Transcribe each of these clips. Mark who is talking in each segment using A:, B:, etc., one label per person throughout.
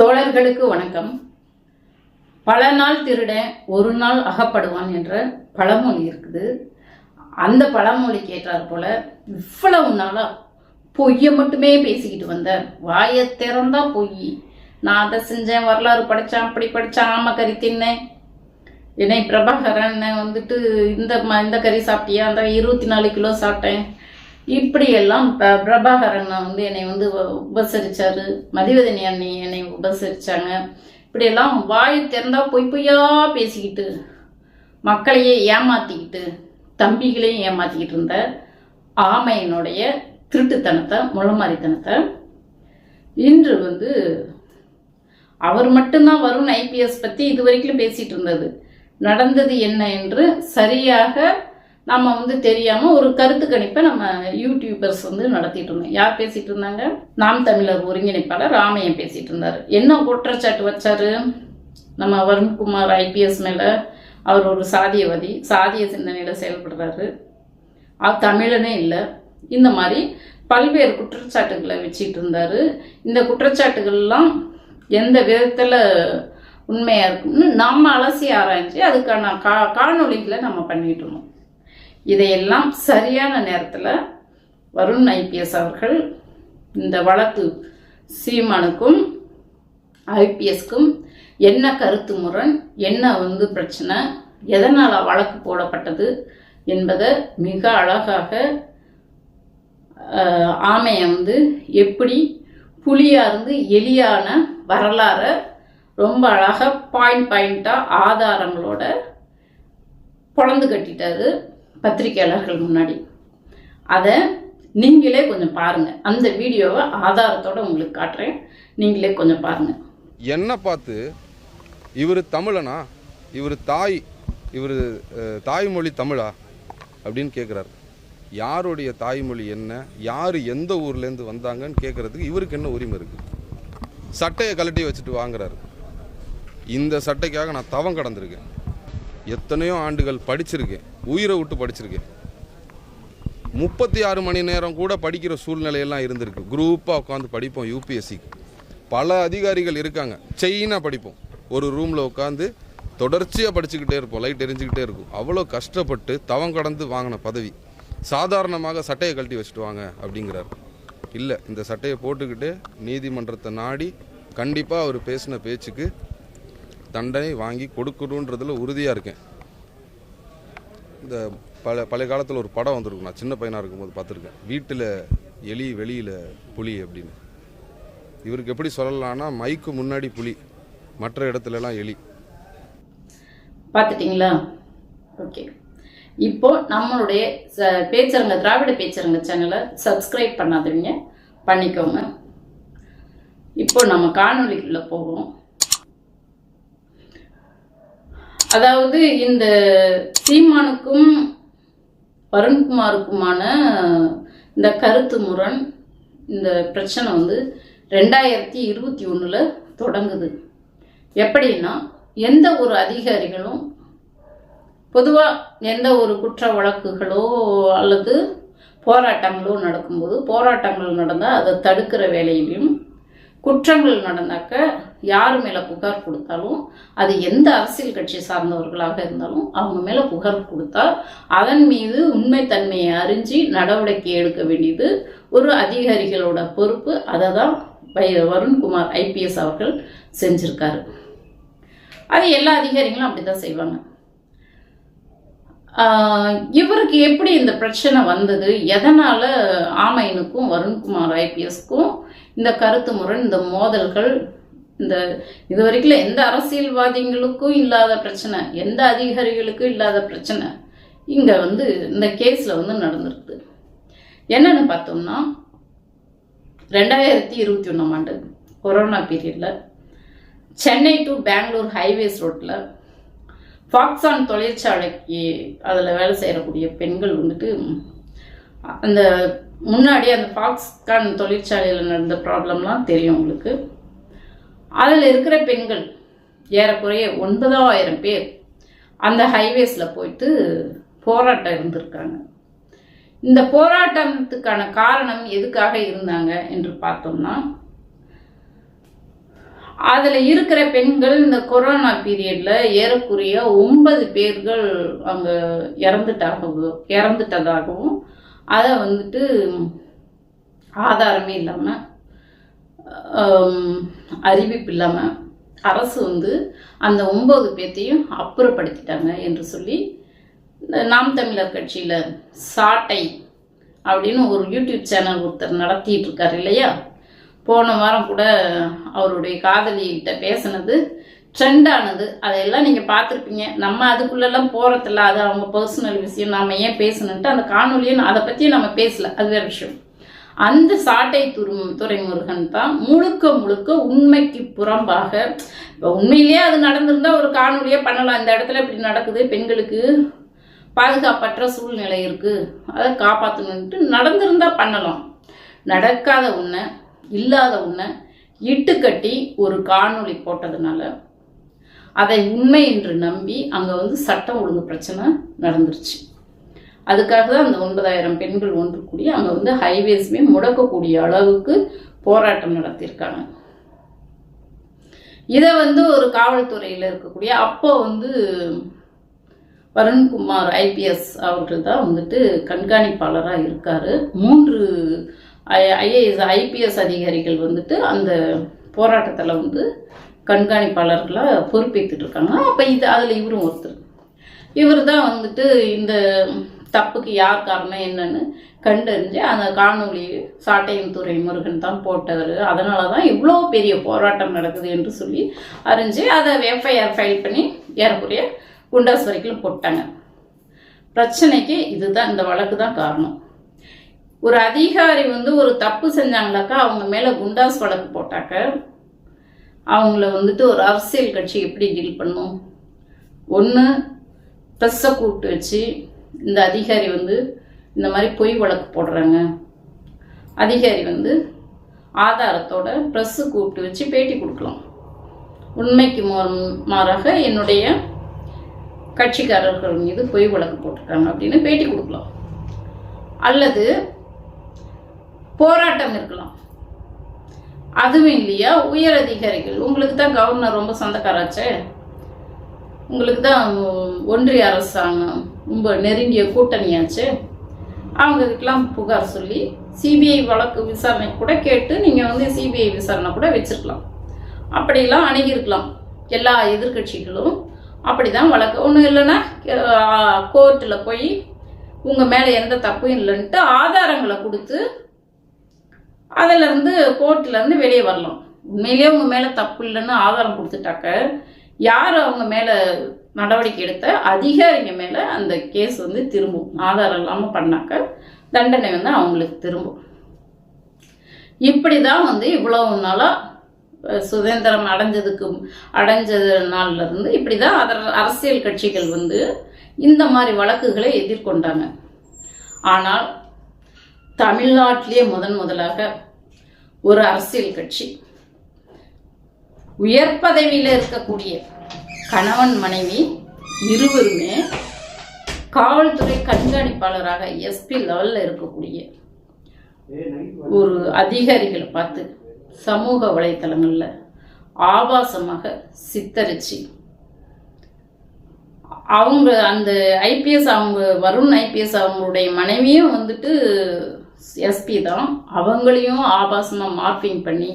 A: தோழர்களுக்கு வணக்கம். பல நாள் திருட ஒரு நாள் அகப்படுவான் என்ற பழமொழி இருக்குது. அந்த பழமொழி கேட்டார் போல இவ்வளவு நாளா பொய்யை மட்டுமே பேசிக்கிட்டு வந்த. வாயை திறந்தா பொய். நான் அதை செஞ்சேன் வரலாறு படித்தேன் அப்படி படித்தேன் ஆமாம் கறி தின்னேன். என்னை பிரபாகரன் வந்துட்டு இந்த ம இந்த கறி சாப்பிட்டியா? அந்த இருபத்தி நாலு கிலோ சாப்பிட்டேன். இப்படியெல்லாம் பிரபாகரன் வந்து என்னை வந்து உ- உபசரிச்சாரு. மதிவதனி அண்ணி என்னை உபசரிச்சாங்க. இப்படியெல்லாம் வாய் திறந்தா பொய் பொய்யா பேசிக்கிட்டு மக்களையே ஏமாத்திக்கிட்டு தம்பிகளையும் ஏமாத்திக்கிட்டு இருந்த ஆமையினுடைய திருட்டுத்தனத்தை முளமாரித்தனத்தை இன்று வந்து அவர் மட்டும்தான் வருண் ஐபிஎஸ் பற்றி இது வரைக்கும் பேசிகிட்டு இருந்தது. நடந்தது என்ன என்று சரியாக நம்ம வந்து தெரியாமல் ஒரு கருத்து கணிப்பை நம்ம யூடியூபர்ஸ் வந்து நடத்திட்டு இருந்தோம். யார் பேசிட்டு இருந்தாங்க? நாம் தமிழர் ஒருங்கிணைப்பாளர் ராமையன் பேசிட்டு இருந்தார். என்ன குற்றச்சாட்டு வச்சாரு? நம்ம வருண்குமார் ஐபிஎஸ் மேலே அவர் ஒரு சாதியவாதி சாதிய சிந்தனையில் செயல்படுறாரு. அவர் தமிழனே இல்லை. இந்த மாதிரி பல்வேறு குற்றச்சாட்டுகளை வச்சுட்டு இருந்தாரு. இந்த குற்றச்சாட்டுகள்லாம் எந்த விதத்தில் உண்மையாக இருக்கும்னு நம்ம அலசி ஆராய்ச்சி அதுக்கான கா காணொளிகளை நம்ம பண்ணிட்டு இருந்தோம். இதையெல்லாம் சரியான நேரத்தில் வருண் ஐபிஎஸ் அவர்கள் இந்த வழக்கு சீமானுக்கும் ஐபிஎஸ்க்கும் என்ன கருத்து முரண் என்ன வந்து பிரச்சனை எதனால் வழக்கு போடப்பட்டது என்பதை மிக அழகாக ஆமையை வந்து எப்படி புலியாக இருந்து எலியான வரலாறை ரொம்ப அழகாக பாயிண்ட் பாயிண்ட்டாக ஆதாரங்களோட பொழந்து கட்டிட்டாரு. பத்திரிகையாளர்கள் முன்னாடி. அதை நீங்களே கொஞ்சம் பாருங்கள் அந்த வீடியோவை ஆதாரத்தோட உங்களுக்கு காட்டுறேன். நீங்களே கொஞ்சம் பாருங்கள்
B: என்ன பார்த்து இவர் தமிழனா? இவர் தாய் இவர் தாய்மொழி தமிழா? அப்படின்னு கேட்குறாரு யாருடைய தாய்மொழி என்ன? யார் எந்த ஊர்லேருந்து வந்தாங்கன்னு கேட்குறதுக்கு இவருக்கு என்ன உரிமை இருக்குது சட்டையை கழட்டி வச்சுட்டு வாங்குறாரு. இந்த சட்டைக்காக நான் தவம் கடந்திருக்கேன். எத்தனையோ ஆண்டுகள் படிச்சிருக்கேன். உயிரை விட்டு படிச்சிருக்கேன். முப்பத்தி ஆறு மணி நேரம் கூட படிக்கிற சூழ்நிலையெல்லாம் இருந்திருக்கு. குரூப்பாக உட்காந்து படிப்போம் யூபிஎஸ்சிக்கு பல அதிகாரிகள் இருக்காங்க. செயினாக படிப்போம். ஒரு ரூமில் உட்காந்து தொடர்ச்சியாக படிச்சுக்கிட்டே இருப்போம். லைட் எரிஞ்சுக்கிட்டே இருக்கும். அவ்வளோ கஷ்டப்பட்டு தவம் கடந்து வாங்கின பதவி. சாதாரணமாக சட்டையை கழட்டி வச்சுட்டு வாங்க அப்படிங்கிறார். இல்லை இந்த சட்டையை போட்டுக்கிட்டு நீதிமன்றத்தை நாடி கண்டிப்பாக அவர் பேசின பேச்சுக்கு தண்டனை வாங்கி கொடுக்கணுன்றதுல உறுதியாக இருக்கேன். இந்த பல பழைய காலத்தில் ஒரு படம் வந்திருக்கும். நான் சின்ன பையனாக இருக்கும்போது பார்த்துருக்கேன். வீட்டில் எலி வெளியில் புலி அப்படின்னு. இவருக்கு எப்படி சொல்லலாம்னா மைக்கு முன்னாடி புலி மற்ற இடத்துலலாம் எலி.
A: பார்த்துட்டிங்களா? ஓகே. இப்போ நம்மளுடைய ச- பேச்சரங்க திராவிட பேச்சரங்க சேனலை சப்ஸ்கிரைப் பண்ணாதவங்க பண்ணிக்கோங்க. இப்போ நம்ம காணொலிக்குள்ளே போவோம். அதாவது இந்த சீமானுக்கும் வருண்குமாருக்குமான இந்த கருத்து முரண் இந்த பிரச்சனை வந்து ரெண்டாயிரத்தி இருபத்தி ஒன்றில் தொடங்குது. எப்படின்னா எந்த ஒரு அதிகாரிகளும் பொதுவாக எந்த ஒரு குற்ற வழக்குகளோ அல்லது போராட்டங்களோ நடக்கும்போது போராட்டங்கள் நடந்தால் அதை தடுக்கிற வேலையிலையும் குற்றங்கள் நடந்தாக்க யார் மேலே புகார் கொடுத்தாலும் அது எந்த அரசியல் கட்சி சார்ந்தவர்களாக இருந்தாலும் அவங்க மேலே புகார் கொடுத்தால் அதன் மீது உண்மைத்தன்மையை அறிஞ்சு நடவடிக்கை எடுக்க வேண்டியது ஒரு அதிகாரிகளோட பொறுப்பு. அதை தான் வருண்குமார் ஐபிஎஸ் அவர்கள் செஞ்சுருக்காரு. அது எல்லா அதிகாரிகளும் அப்படி தான் செய்வாங்க இவருக்கு எப்படி இந்த பிரச்சனை வந்தது? எதனால் ஆமையனுக்கும் வருண்குமார் ஐபிஎஸ்க்கும் இந்த கருத்து முரண் இந்த மோதல்கள் இந்த இது வரைக்கும் எந்த அரசியல்வாதிகளுக்கும் இல்லாத பிரச்சனை எந்த அதிகாரிகளுக்கும் இல்லாத பிரச்சனை இங்கே வந்து இந்த கேஸில் வந்து நடந்திருக்குது என்னன்னு பார்த்தோம்னா ரெண்டாயிரத்தி இருபத்தி ஒன்றாம் ஆண்டு கொரோனா பீரியடில் சென்னை டு பெங்களூர் ஹைவேஸ் ரோட்டில் ஃபாக்ஸான் தொழிற்சாலைக்கு அதில் வேலை செய்யக்கூடிய பெண்கள் வந்துட்டு அந்த முன்னாடி அந்த ஃபாக்ஸ்கான் தொழிற்சாலையில் நடந்த ப்ராப்ளம்லாம் தெரியும் உங்களுக்கு. அதில் இருக்கிற பெண்கள் ஏறக்குறைய ஒன்பதாயிரம் பேர் அந்த ஹைவேஸில் போயிட்டு போராட்டம் இருந்திருக்காங்க. இந்த போராட்டத்துக்கான காரணம் எதுக்காக இருந்தாங்க என்று பார்த்தோம்னா அதில் இருக்கிற பெண்கள் இந்த கொரோனா பீரியடில் ஏறக்குறைய ஒன்பது பேர்கள் அங்கே இறந்துட்டாகவும் இறந்துட்டதாகவும் அதை வந்துட்டு ஆதாரமே இல்லாமல் அறிவிப்பு இல்லாமல் அரசு வந்து அந்த ஒம்பது பேர்த்தையும் அப்புறப்படுத்திட்டாங்க என்று சொல்லி இந்த நாம் தமிழர் கட்சியில் சாட்டை அப்படின்னு ஒரு யூடியூப் சேனல் ஒருத்தர் நடத்திட்டு இருக்காரு இல்லையா? போன வாரம் கூட அவருடைய காதலிகிட்ட பேசினது ட்ரெண்டானது. அதையெல்லாம் நீங்கள் பார்த்துருப்பீங்க. நம்ம அதுக்குள்ளெல்லாம் போகிறதில்ல அது அவங்க பர்சனல் விஷயம். நாம் ஏன் பேசணுன்ட்டு அந்த காணொலியை அதை பற்றியும் நம்ம பேசல. அது வேறு விஷயம். அந்த சாட்டை துரு துறைமுருகன் தான் முழுக்க முழுக்க உண்மைக்கு புறம்பாக. இப்போ உண்மையிலேயே அது நடந்திருந்தால் ஒரு காணொலியே பண்ணலாம். இந்த இடத்துல இப்படி நடக்குது. பெண்களுக்கு பாதுகாப்பற்ற சூழ்நிலை இருக்குது அதை காப்பாற்றணுன்ட்டு நடந்திருந்தால் பண்ணலாம். நடக்காத ஒன்று இல்லாத ஒன்று இட்டுக்கட்டி ஒரு காணொளி போட்டதுனால அதை உண்மை என்று நம்பி அங்கே வந்து சட்டம் ஒழுங்கு பிரச்சனை நடந்துருச்சு. அதுக்காக தான் அந்த ஒன்பதாயிரம் பெண்கள் ஒன்று கூடி அங்கே வந்து ஹைவேஸுமே முடக்கக்கூடிய அளவுக்கு போராட்டம் நடத்தியிருக்காங்க. இதை வந்து ஒரு காவல்துறையில் இருக்கக்கூடிய அப்போ வந்து வருண்குமார் ஐபிஎஸ் அவர்கள் தான் வந்துட்டு கண்காணிப்பாளராக இருக்கார். மூன்று ஐஏஎஸ் ஐபிஎஸ் அதிகாரிகள் வந்துட்டு அந்த போராட்டத்தில் வந்து கண்காணிப்பாளர்களாக பொறுப்பேற்றுட்டு இருக்காங்க. அப்போ இது அதில் இவரும் ஒருத்தர். இவர் தான் வந்துட்டு இந்த தப்புக்கு யார் காரணம் என்னன்னு கண்டறிஞ்சு அந்த காணொளி சாட்டையின் துறை முருகன் தான் போட்டவர். அதனால தான் இவ்வளோ பெரிய போராட்டம் நடக்குது என்று சொல்லி அறிஞ்சு அதை எஃப்ஐஆர் ஃபைல் பண்ணி ஏறக்குறைய குண்டாஸ் வரைக்கும் போட்டாங்க. பிரச்சனைக்கு இதுதான் இந்த வழக்கு தான் காரணம். ஒரு அதிகாரி வந்து ஒரு தப்பு செஞ்சாங்களாக்கா அவங்க மேலே குண்டாஸ் வழக்கு போட்டாக்க அவங்கள வந்துட்டு ஒரு அரசியல் கட்சி எப்படி டீல் பண்ணும்? ஒன்று ப்ரெஸ்ஸை கூப்பிட்டு வச்சு இந்த அதிகாரி வந்து இந்த மாதிரி பொய் வழக்கு போடுறாங்க. அதிகாரி வந்து ஆதாரத்தோட ப்ரெஸ்ஸு கூப்பிட்டு வச்சு பேட்டி கொடுக்கலாம். உண்மைக்கு மாறாக என்னுடைய கட்சிக்காரர்கள் மீது பொய் வழக்கு போட்டிருக்காங்க அப்படின்னு பேட்டி கொடுக்கலாம். அல்லது போராட்டம் இருக்கலாம். அதுவும் இல்லையா? உயர் அதிகாரிகள் உங்களுக்கு தான் கவர்னர் ரொம்ப சொந்தக்காராச்சே. உங்களுக்கு தான் ஒன்றிய அரசாங்கம் ரொம்ப நெருங்கிய கூட்டணியாச்சு. அவங்கக்கிட்டலாம் புகார் சொல்லி சிபிஐ வழக்கு விசாரணை கூட கேட்டு நீங்கள் வந்து சிபிஐ விசாரணை கூட வச்சுருக்கலாம். அப்படிலாம் அணுகியிருக்கலாம். எல்லா எதிர்க்கட்சிகளும் அப்படி தான் வழக்கு. ஒன்றும் இல்லைன்னா கோர்ட்டில் போய் உங்கள் மேலே எந்த தப்பும் இல்லைன்ட்டு ஆதாரங்களை கொடுத்து அதிலேருந்து கோர்ட்டிலேருந்து வெளியே வரலாம். உண்மையிலேயே உங்கள் மேலே தப்பு இல்லைன்னு ஆதாரம் கொடுத்துட்டாக்க யார் அவங்க மேலே நடவடிக்கை எடுத்த அதிகாரிங்க மேலே அந்த கேஸ் வந்து திரும்பும். ஆதாரம் இல்லாமல் பண்ணாக்க தண்டனை வந்து அவங்களுக்கு திரும்பும். இப்படி தான் வந்து இவ்வளவு நாளாக சுதந்திரம் அடைஞ்சதுக்கு அடைஞ்ச நாள்ல இருந்து இப்படி தான் அதர் அரசியல் கட்சிகள் வந்து இந்த மாதிரி வழக்குகளை எதிர்கொண்டாங்க. ஆனால் தமிழ்நாட்டிலேயே முதன் முதலாக ஒரு அரசியல் கட்சி உயர் பதவியில் இருக்கக்கூடிய கணவன் மனைவி இருவருமே காவல்துறை கண்காணிப்பாளராக எஸ்பி லெவலில் இருக்கக்கூடிய ஒரு அதிகாரிகளை பார்த்து சமூக வலைத்தளங்களில் ஆபாசமாக சித்தரிச்சு அவங்க அந்த ஐபிஎஸ் அவங்க வருண் ஐபிஎஸ் அவங்களுடைய மனைவியும் வந்துட்டு எஸ்பி தான். அவங்களையும் ஆபாசமாக மார்பிங் பண்ணி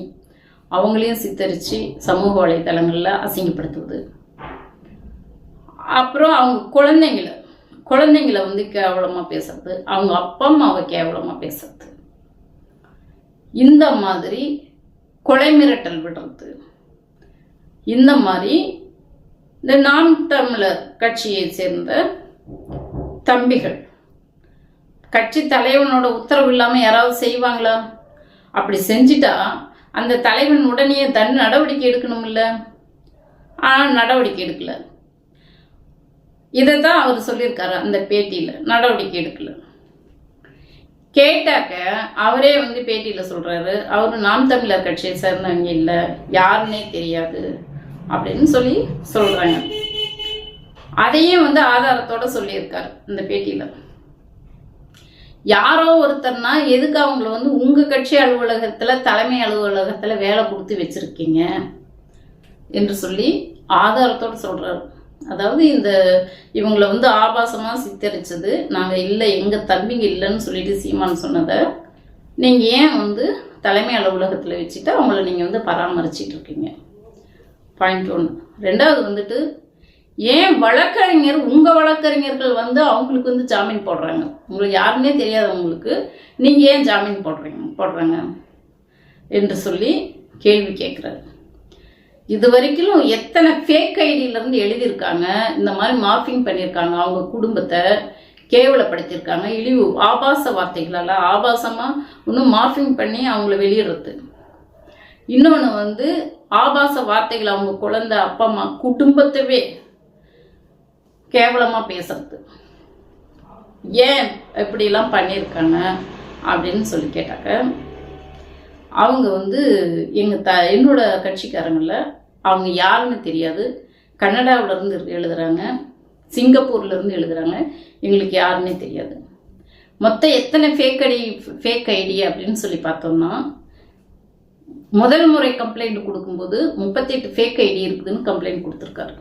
A: அவங்களையும் சித்தரித்து சமூக வலைத்தளங்களில் அசிங்கப்படுத்துவது. அப்புறம் அவங்க குழந்தைங்கள குழந்தைங்கள வந்து கேவலமாக பேசுறது அவங்க அப்பா அம்மாவை கேவலமாக பேசுறது. இந்த மாதிரி கொலை மிரட்டல் விடுறது. இந்த மாதிரி இந்த நாம் தமிழர் கட்சியை சேர்ந்த தம்பிகள் கட்சி தலைவனோட உத்தரவு இல்லாமல் யாராவது செய்வாங்களா? அப்படி செஞ்சிட்டா அந்த தலைவன் உடனே தன் நடவடிக்கை எடுக்கணும்ல? ஆனால் நடவடிக்கை எடுக்கலை. இதை தான் அவர் சொல்லியிருக்காரு அந்த பேட்டியில் நடவடிக்கை எடுக்கல. கேட்டாக்க அவரே வந்து பேட்டியில் சொல்கிறாரு அவர் நாம் தமிழர் கட்சியை சேர்ந்தவங்க இல்லை யாருன்னே தெரியாது அப்படின்னு சொல்லி சொல்கிறாங்க அதையும் வந்து ஆதாரத்தோட சொல்லியிருக்காரு இந்த பேட்டியில். யாரோ ஒருத்தர்னா எதுக்கு அவங்கள வந்து உங்கள் கட்சி அலுவலகத்தில் தலைமை அலுவலகத்தில் வேலை கொடுத்து வச்சுருக்கீங்க? என்று சொல்லி ஆதாரத்தோடு சொல்கிறாரு அதாவது இந்த இவங்களை வந்து ஆபாசமாக சித்தரிச்சது. நாங்கள் இல்லை எங்கள் தம்பிங்க இல்லைன்னு சொல்லிட்டு சீமான் சொன்னதை நீங்கள் ஏன் வந்து தலைமை அலுவலகத்தில் வச்சுட்டு அவங்கள நீங்கள் வந்து பராமரிச்சிட்டு இருக்கீங்க பாயிண்ட் ஒன்று ரெண்டாவது வந்துட்டு ஏன் வழக்கறிஞர் உங்கள் வழக்கறிஞர்கள் வந்து அவங்களுக்கு வந்து ஜாமீன் போடுறாங்க? உங்களுக்கு யாருன்னே தெரியாதவங்களுக்கு நீங்கள் ஏன் ஜாமீன் போடுறீங்க போடுறாங்க? என்று சொல்லி கேள்வி கேட்குறாரு இது வரைக்கும் எத்தனை ஃபேக் ஐடியிலேருந்து எழுதியிருக்காங்க இந்த மாதிரி மாஃபிங் பண்ணியிருக்காங்க அவங்க குடும்பத்தை கேவலப்படுத்தியிருக்காங்க இழிவு ஆபாச வார்த்தைகளால் ஆபாசமாக இன்னும் மாஃபிங் பண்ணி அவங்கள வெளியிடுறது. இன்னொன்று வந்து ஆபாச வார்த்தைகள் அவங்க குழந்தை அப்பா அம்மா குடும்பத்தவே கேவலமாக பேசுறது. ஏன் இப்படிலாம் பண்ணியிருக்காங்க அப்படின்னு சொல்லி கேட்டாக்க அவங்க வந்து எங்கள் த என்னோட கட்சிக்காரங்களில் அவங்க யாருன்னு தெரியாது. கனடாவிலேருந்து எழுதுகிறாங்க எழுதுறாங்க. சிங்கப்பூர்ல இருந்து எழுதுறாங்க. எங்களுக்கு யாருன்னே தெரியாது. மொத்தம் எத்தனை ஃபேக் ஐடி ஃபேக் ஐடி அப்படின்னு சொல்லி பார்த்தோம்னா முதல் முறை கம்ப்ளைண்ட் கொடுக்கும்போது முப்பத்தெட்டு ஃபேக் ஐடி இருக்குதுன்னு கம்ப்ளைண்ட் கொடுத்துருக்காரு.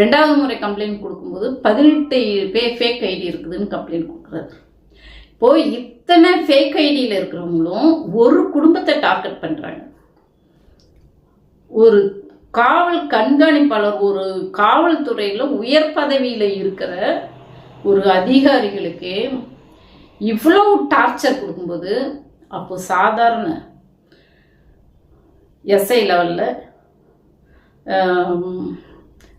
A: ரெண்டாவது முறை கம்ப்ளைண்ட் கொடுக்கும்போது பதினெட்டு பே ஃபேக் ஐடி இருக்குதுன்னு கம்ப்ளைண்ட் கொடுக்குறாரு. இப்போ இத்தனை ஃபேக் ஐடியில் இருக்கிறவங்களும் ஒரு குடும்பத்தை டார்கெட் பண்ணுறாங்க ஒரு காவல் கண்காணிப்பாளர் ஒரு காவல்துறையில் உயர் பதவியில் இருக்கிற ஒரு அதிகாரிகளுக்கு இவ்வளவு டார்ச்சர் கொடுக்கும்போது அப்போ சாதாரண எஸ்ஐ லெவலில்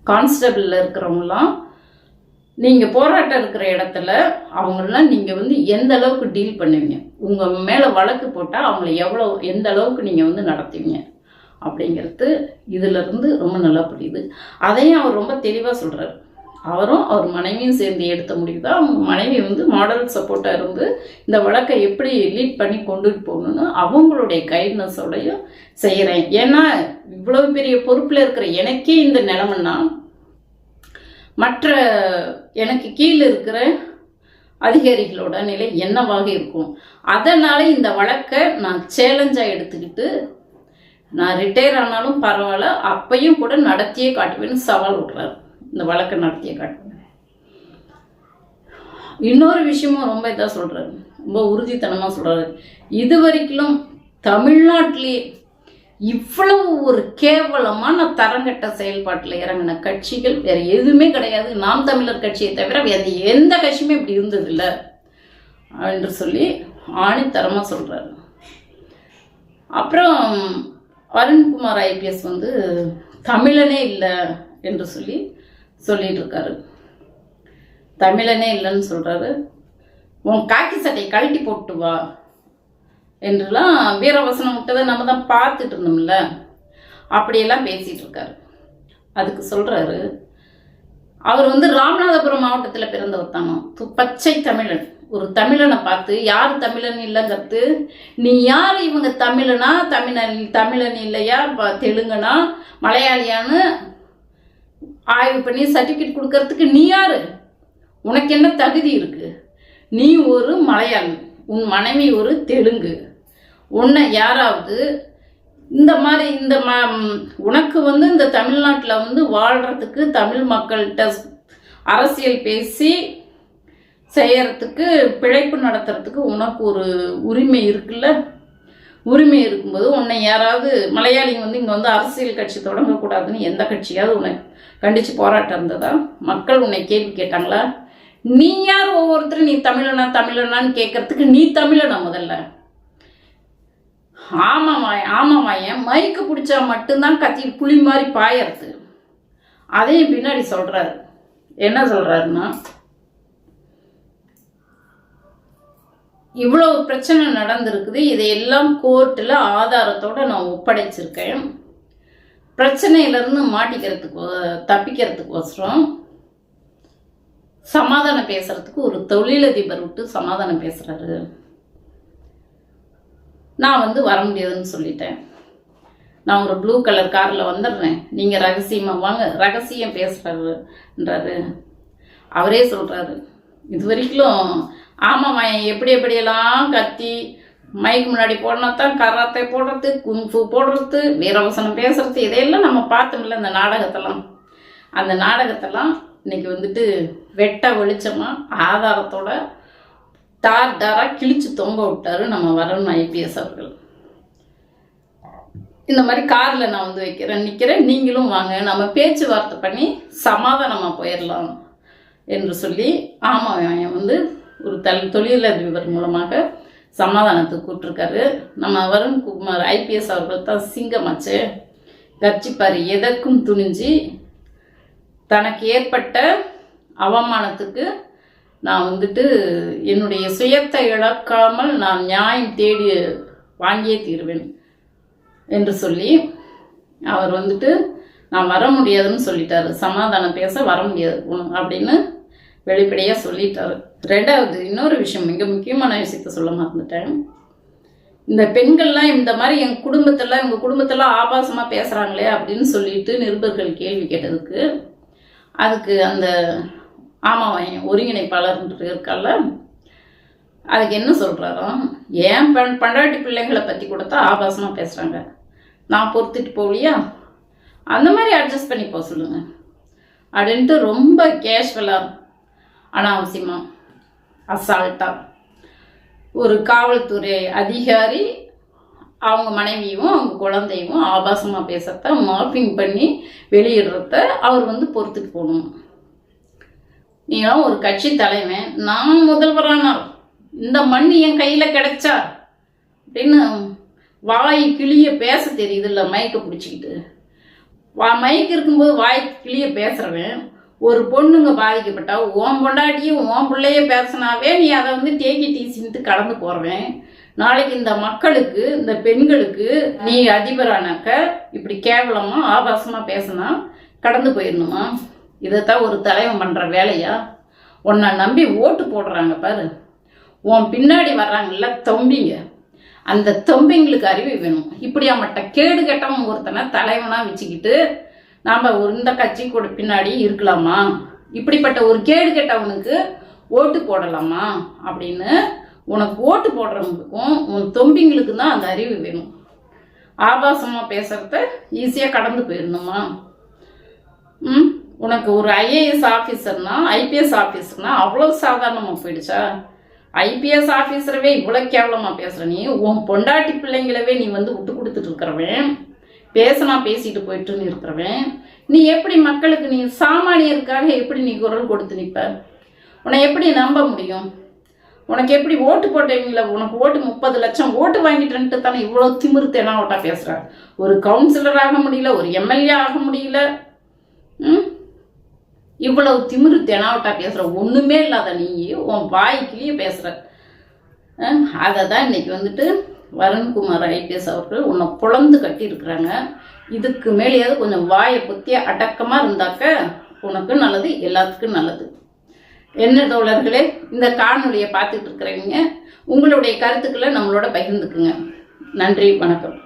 A: கான்ஸ்டபிளில் இருக்கிறவங்களாம் நீங்கள் போராட்டம் இருக்கிற இடத்துல அவங்களெலாம் நீங்கள் வந்து எந்த அளவுக்கு டீல் பண்ணுவீங்க? உங்கள் மேலே வழக்கு போட்டால் அவங்கள எவ்வளோ எந்த அளவுக்கு நீங்கள் வந்து நடத்துவீங்க? அப்படிங்கிறது இதிலிருந்து ரொம்ப நல்லா புரியுது. அதையும் அவர் ரொம்ப தெளிவாக சொல்கிறார் அவரும் அவர் மனைவியும் சேர்ந்து எடுத்த முடிவு தான் அவங்க மனைவி வந்து மாடல் சப்போர்ட்டாக இருந்து இந்த வழக்கை எப்படி லீட் பண்ணி கொண்டுட்டு போகணும்னு அவங்களுடைய கைட்னஸோடையும் செய்கிறேன் ஏன்னா இவ்வளவு பெரிய பொறுப்பில் இருக்கிற எனக்கே இந்த நிலமன்னா மற்ற எனக்கு கீழே இருக்கிற அதிகாரிகளோட நிலை என்னவாக இருக்கும்? அதனால இந்த வழக்கை நான் சேலஞ்சாக எடுத்துக்கிட்டு நான் ரிட்டையர் ஆனாலும் பரவாயில்ல அப்பையும் கூட நடத்தியே காட்டுவேன்னு சவால் விட்றாரு. இந்த வழக்கை நடத்தியே காட்டுவேன். இன்னொரு விஷயமும் ரொம்ப இதாக சொல்கிறாரு ரொம்ப உறுதித்தனமாக சொல்கிறாரு இது வரைக்கும் தமிழ்நாட்டிலே இவ்வளவு ஒரு கேவலமான தரங்கட்ட செயல்பாட்டில் இறங்கின கட்சிகள் வேற எதுவுமே கிடையாது. நாம் தமிழர் கட்சியை தவிர வேறு எந்த கட்சியுமே இப்படி இருந்ததில்லை என்று சொல்லி ஆணித்தரமாக சொல்கிறாரு அப்புறம் அருண்குமார் ஐபிஎஸ் வந்து தமிழனே இல்லை என்று சொல்லி சொல்லிட்டு இருக்காரு. தமிழனே இல்லைன்னு சொல்கிறாரு உன் காக்கி சட்டையை கழட்டி போட்டு வா. என்றெல்லாம் வீரவசனம் விட்டதை நம்ம தான் பார்த்துட்டு இருந்தோம்ல அப்படியெல்லாம் பேசிகிட்டு இருக்காரு அதுக்கு சொல்கிறாரு அவர் வந்து ராமநாதபுரம் மாவட்டத்தில் பிறந்தவர் தானோ பச்சை தமிழன். ஒரு தமிழனை பார்த்து யார் தமிழன் இல்லைங்கிறது? நீ யார்? இவங்க தமிழனா? தமிழன் தமிழன் இல்லையா? ப- தெலுங்கனா? மலையாளியான்னு ஆய்வு பண்ணி சர்டிஃபிகேட் கொடுக்கறதுக்கு நீ யார்? உனக்கு என்ன தகுதி இருக்குது நீ ஒரு மலையாளி. உன் மனைவி ஒரு தெலுங்கு. உன்னை யாராவது இந்த மாதிரி இந்த ம உனக்கு வந்து இந்த தமிழ்நாட்டில் வந்து வாழ்கிறதுக்கு தமிழ் மக்கள்கிட்ட அரசியல் பேசி செய்யறதுக்கு பிழைப்பு நடத்துறதுக்கு உனக்கு ஒரு உரிமை இருக்குல்ல? உரிமை இருக்கும்போது உன்னை யாராவது மலையாளிங்க வந்து இங்கே வந்து அரசியல் கட்சி தொடங்கக்கூடாதுன்னு எந்த கட்சியாவது உன்னை கண்டித்து போராட்டம் இருந்ததா? மக்கள் உன்னை கேள்வி கேட்டாங்களா? நீ யார் ஒவ்வொருத்தரும் நீ தமிழனா தமிழனான்னு கேட்கறதுக்கு நீ தமிழனா முதல்ல? ஆமாம்மா ஆமாம்மா ஏன் மைக்கு பிடிச்சா மட்டும்தான் கத்தி புலி மாதிரி பாயறது. அதையும் பின்னாடி சொல்றாரு. என்ன சொல்றாருன்னா இவ்வளவு பிரச்சனை நடந்திருக்குது இதையெல்லாம் கோர்ட்டில் ஆதாரத்தோட நான் ஒப்படைச்சிருக்கேன். பிரச்சனையிலேருந்து மாட்டிக்கிறதுக்கு தப்பிக்கிறதுக்கோசரம் சமாதானம் பேசுறதுக்கு ஒரு தொழிலதிபர் விட்டு சமாதானம் பேசுறாரு. நான் வந்து வர முடியாதுன்னு சொல்லிட்டேன். நான் ஒரு ப்ளூ கலர் காரில் வந்துடுறேன். நீங்கள் ரகசியமாக வாங்க. ரகசியம் பேசுகிறாருன்றாரு அவரே சொல்கிறாரு இது வரைக்கும் ஆமாம்மா எப்படி எப்படியெல்லாம் கத்தி மைக் முன்னாடி போனா தான் கராத்தை போடுறது குங்ஃபு போடுறது வீரவசனம் பேசுறது இதையெல்லாம் நம்ம பார்த்தோம்ல இந்த நாடகத்தெல்லாம். அந்த நாடகத்தெல்லாம் இன்னைக்கு வந்துட்டு வெட்ட வெளிச்சமாக ஆதாரத்தோட டார் டாராக கிழிச்சு தொங்க விட்டாரு நம்ம வரணும் ஐபிஎஸ் அவர்கள். இந்த மாதிரி காரில் நான் வந்து வைக்கிறேன் நிற்கிறேன் நீங்களும் வாங்க. நம்ம பேச்சுவார்த்தை பண்ணி சமாதானமாக போயிடலாம் என்று சொல்லி ஆமாம் வந்து ஒரு தல் தொழிலதிபர் மூலமாக சமாதானத்துக்கு கூப்பிட்ருக்காரு நம்ம வருண் குமார் ஐபிஎஸ் அவர்கள் தான் சிங்கமாச்சு. கர்ச்சிப்பார் எதற்கும் துணிஞ்சு தனக்கு ஏற்பட்ட அவமானத்துக்கு நான் வந்துட்டு என்னுடைய சுயத்தை இழக்காமல் நான் நியாயம் தேடி வாங்கியே தீருவேன் என்று சொல்லி அவர் வந்துட்டு நான் வர முடியாதுன்னு சொல்லிட்டாரு. சமாதானம் பேச வர முடியாது அப்படின்னு வெளிப்படையாக சொல்லிட்டாரு. ரெண்டாவது இன்னொரு விஷயம் மிக முக்கியமான விஷயத்த சொல்ல மறந்துட்டேன். இந்த பெண்கள்லாம் இந்த மாதிரி என் குடும்பத்தில் எங்கள் குடும்பத்தெல்லாம் ஆபாசமாக பேசுகிறாங்களே அப்படின்னு சொல்லிட்டு நிருபர்கள் கேள்வி கேட்டதுக்கு அதுக்கு அந்த ஆமாம் ஒருங்கிணைப்பாளர்ன்ட்டு இருக்கல்ல. அதுக்கு என்ன சொல்கிறாரோ ஏன் பெண் பண்டாட்டி பிள்ளைங்களை பற்றி கொடுத்தா ஆபாசமாக பேசுகிறாங்க நான் பொறுத்துட்டு போகலையா அந்த மாதிரி அட்ஜஸ்ட் பண்ணி போக சொல்லுங்க. அப்படின்ட்டு ரொம்ப கேஷுவலாக அனாவசியமாக அசால்ட்டாக ஒரு காவல்துறை அதிகாரி அவங்க மனைவியும் அவங்க குழந்தையும் ஆபாசமாக பேசத்த மார்பிங் பண்ணி வெளியிடுறத அவர் வந்து பொறுத்துட்டு போகணும். நீங்களும் ஒரு கட்சி தலைவன் நான் முதல்வரானால் இந்த மண் என் கையில் கிடைச்சா? அப்படின்னு வாய் கிளிய பேச தெரியுது இல்லை மைக்கை பிடிச்சிக்கிட்டு. வா மைக் இருக்கும்போது வாய் கிளிய பேசுகிறவன் ஒரு பொண்ணுங்க பாதிக்கப்பட்டா உன் பொண்டாட்டியும் உன் பிள்ளைய பேசினாவே நீ அதை வந்து டேக்கி டீசின்ட்டு கடந்து போகிறவன் நாளைக்கு இந்த மக்களுக்கு இந்த பெண்களுக்கு நீ அதிபரானாக்க இப்படி கேவலமாக ஆபாசமாக பேசினா கடந்து போயிடணுமா? இதைத்தான் ஒரு தலைவன் பண்ணுற வேலையா? உன்னை நம்பி ஓட்டு போடுறாங்க பாரு. உன் பின்னாடி வர்றாங்கல்ல தொம்பிங்க. அந்த தொம்பிங்களுக்கு அறிவு வேணும். இப்படியாமட்ட கேடு கெட்டவன் ஒருத்தனை தலைவனாக வச்சுக்கிட்டு நாம் இந்த கட்சி கூட பின்னாடி இருக்கலாமா? இப்படிப்பட்ட ஒரு கேடு கெட்டவனுக்கு ஓட்டு போடலாமா? அப்படின்னு உனக்கு ஓட்டு போடுறவங்களுக்கும் உன் தொம்பிங்களுக்கு தான் அந்த அறிவு வேணும். ஆபாசமாக பேசுகிறத ஈஸியாக கடந்து போயிடணுமா? ம்? உனக்கு ஒரு ஐஏஎஸ் ஆஃபீஸர்னா ஐபிஎஸ் ஆஃபீஸர்னா அவ்வளோ சாதாரணமாக போயிடுச்சா? ஐபிஎஸ் ஆஃபீஸரவே இவ்வளோ கேவலமாக பேசுகிற நீ? உன் பொண்டாட்டி பிள்ளைங்களவே நீ வந்து விட்டு கொடுத்துட்டு இருக்கிறவன். பேசினா பேசிட்டு போயிட்டுன்னு இருக்கிறவன். நீ எப்படி மக்களுக்கு நீ சாமானியருக்காக எப்படி நீ குரல் கொடுத்து நிற்ப உன்னை எப்படி நம்ப முடியும்? உனக்கு எப்படி ஓட்டு போட்டவங்கள உனக்கு ஓட்டு முப்பது லட்சம் ஓட்டு வாங்கிட்டேன்ட்டு தானே இவ்வளோ திமிரு தெனாவட்டா பேசுகிற ஒரு கவுன்சிலர் ஆக முடியல ஒரு எம்எல்ஏ ஆக முடியல. ம்? இவ்வளவு திமிரு தெனாவட்டா பேசுகிற ஒன்றுமே இல்லாத நீ உன் வாய்க்கிலேயே பேசுகிற அதை தான் இன்னைக்கு வந்துட்டு வருண்குமார் ஐபிஎஸ் அவர்கள் உன்னை புலந்து கட்டி இருக்கிறாங்க இதுக்கு மேலேயாவது கொஞ்சம் வாயை புத்திய அடக்கமாக இருந்தாக்க உனக்கு நல்லது எல்லாத்துக்கும் நல்லது. என்ன தோழர்களே இந்த காணொலியை பார்த்துட்டு இருக்கிறவங்க உங்களுடைய கருத்துக்களை நம்மளோட பகிர்ந்துக்குங்க. நன்றி வணக்கம்.